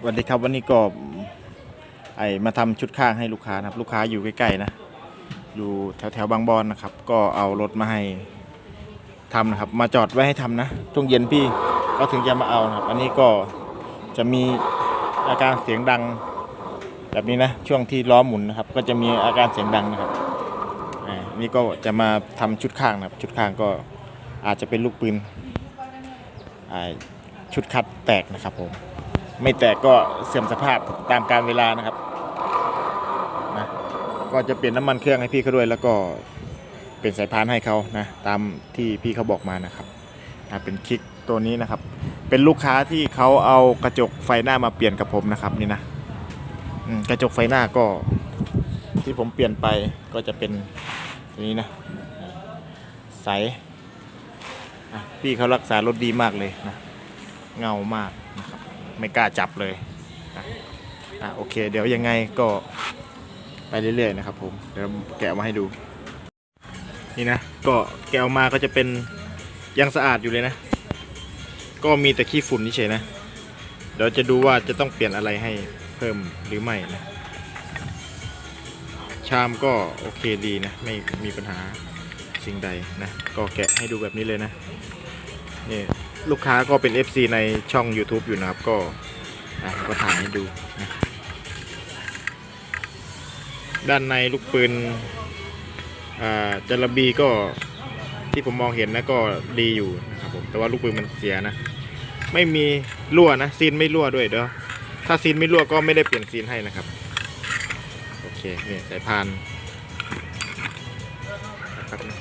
สวัสดีครับวันนี้ก็ไอมาทำชุดข้างให้ลูกค้านะครับ ลูกค้าอยู่ใกล้ๆนะ อยู่แถวแถวๆบางบอนนะครับ ก็เอารถมาให้ทำนะครับ มาจอดไว้ให้ทำนะช่วงเย็นพี่ก็ถึงจะมาเอานะครับ อันนี้ก็จะมีอาการเสียงดัง แบบนี้นะช่วงที่ล้อหมุนนะครับ ก็จะมีอาการเสียงดังนะครับอ่านี่ก็จะมาทำชุดข้างนะครับ ชุดข้างก็อาจจะเป็นลูกปืนชุดคัดแตกนะครับผม ไม่แตกก็เสื่อมสภาพตามการเวลานะครับนะก็จะเปลี่ยนน้ำมันเครื่องให้พี่เขาด้วย แล้วก็เป็นสายพานให้เขานะตามที่พี่เขาบอกมานะครับนะเป็นคลิกตัวนี้นะครับ เป็นลูกค้าที่เขาเอากระจกไฟหน้ามาเปลี่ยนกับผมนะครับนี่นะกระจกไฟหน้าก็ที่ผมเปลี่ยนไปก็จะเป็นตัวนี้นะใสพี่เขารักษารถดีมากเลยนะเงามากนะครับ ไม่กล้าจับเลยอะโอเค เดี๋ยวยังไงก็ไปเรื่อยๆนะครับผมเดี๋ยวแกะมาให้ดู นี่นะก็แกะออกมาก็จะเป็นยังสะอาดอยู่เลยนะ ก็มีแต่ขี้ฝุ่นเฉยนะเดี๋ยวจะดูว่าจะต้องเปลี่ยนอะไรให้เพิ่มหรือไม่นะชามก็โอเคดีนะ ไม่มีปัญหาสิ่งใดนะ ก็แกะให้ดูแบบนี้เลยนะนี่ ลูกค้าก็เป็น FC ในช่อง YouTube อยู่นะครับ ก็อะก็ถ่ายให้ดูนะด้านในลูกปืนอ่าจารบีก็ที่ผมมองเห็นนะก็ดีอยู่นะครับผมแต่ว่าลูกปืนมันเสียนะ ไม่มีรั่วนะซีนไม่รั่วด้วยเด้อถ้าซีนไม่รั่วก็ไม่ได้เปลี่ยนซีนให้นะครับ โอเคเนี่ยสายพานนะครับนะ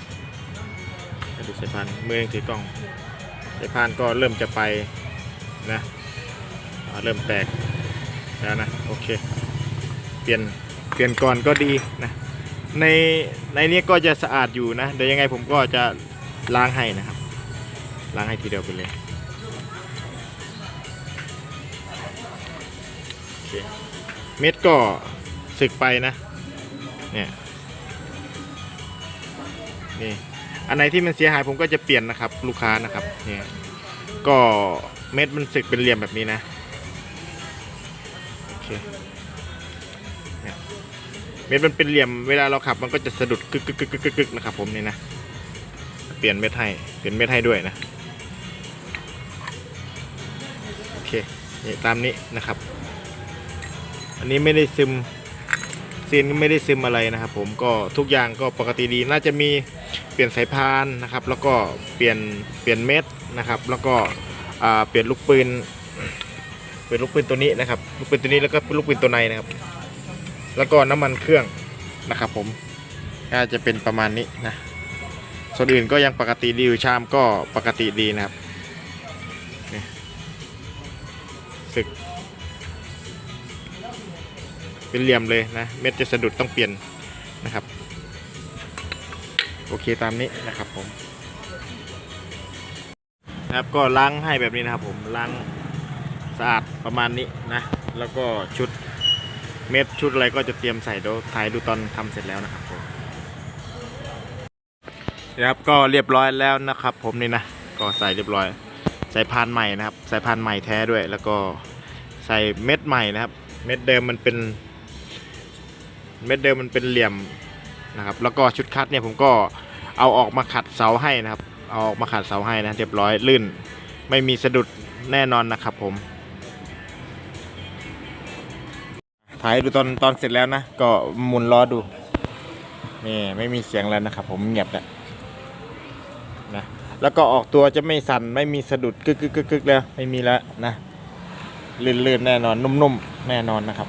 ดูสายพานมือยังถือกล้อง สายพานก็เริ่มจะไปนะเริ่มแตกแล้วนะโอเค เปลี่ยนเปลี่ยนก่อนก็ดีนะในในนี้ก็จะสะอาดอยู่นะเดี๋ยวยังไงผมก็จะล้างให้นะครับล้างให้ทีเดียวไปเลยโอเคเม็ดก็สึกไปนะเนี่ยนี่ อันไหนที่มันเสียหายผมก็จะเปลี่ยนนะครับ ลูกค้านะครับเนี่ยก็เม็ดมันสึกเป็นเหลี่ยมแบบนี้นะโอเคเม็ดมันเป็นเหลี่ยมเวลาเราขับมันก็จะสะดุดกึกกึกกึกกึกกึกกึกนะครับผมนี่นะเปลี่ยนเม็ดให้เปลี่ยนเม็ดให้ด้วยนะโอเคนี่ตามนี้นะครับ อันนี้ไม่ได้ซึม เซีนก็ไม่ได้ซึมอะไรนะครับ ผมก็ทุกอย่างก็ปกติดีน่าจะมีเปลี่ยนสายพานนะครับ แล้วก็เปลี่ยนเปลี่ยนเม็ดนะครับ แล้วก็เปลี่ยนลูกปืนเปลี่ยนลูกปืนตัวนี้นะครับลูกปืนตัวนี้แล้วก็ลูกปืนตัวในนะครับ แล้วก็น้ำมันเครื่องนะครับ ผมก็จะเป็นประมาณนี้นะส่วนอื่นก็ยังปกติดีอยู่ชามก็ปกติดีนะครับนี่สึก เป็นเหลี่ยมเลยนะ เม็ดจะสะดุดต้องเปลี่ยนนะครับ โอเคตามนี้นะครับผมนะครับก็ล้างให้แบบนี้นะครับผมล้างสะอาดประมาณนี้นะ แล้วก็ชุดเม็ดชุดอะไรก็จะเตรียมใส่เดี๋ยวถ่ายดูตอนทำเสร็จแล้วนะครับผมนะครับก็เรียบร้อยแล้วนะครับ ผมนี่นะก็ใส่เรียบร้อย ใส่พานใหม่นะครับ ใส่พานใหม่แท้ด้วย แล้วก็ใส่เม็ดใหม่นะครับ เม็ดเดิมมันเป็น เม็ดเดิมมันเป็นเหลี่ยมนะครับ แล้วก็ชุดคัดเนี่ยผมก็เอาออกมาขัดเสาให้นะครับ เอาออกมาขัดเสาให้นะเรียบร้อยลื่น ไม่มีสะดุดแน่นอนนะครับผมถ่ายดูตอนตอนเสร็จแล้วนะ ก็หมุนล้อดูนี่ไม่มีเสียงแล้วนะครับ ผมเงียบแล้วนะแล้วก็ออกตัวจะไม่สั่นไม่มีสะดุดกึกกึกกึกกึกแล้วไม่มีแล้วนะลื่นๆแน่นอนนุ่มๆแน่นอนนะครับ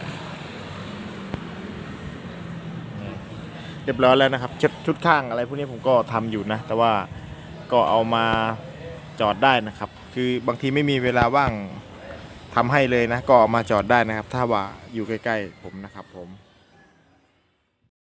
เรียบร้อยแล้วนะครับชุดชุดข้างอะไรพวกนี้ผมก็ทำอยู่นะ แต่ว่าก็เอามาจอดได้นะครับ คือบางทีไม่มีเวลาว่างทำให้เลยนะ ก็เอามาจอดได้นะครับ ถ้าว่าอยู่ใกล้ ๆ ผมนะครับผม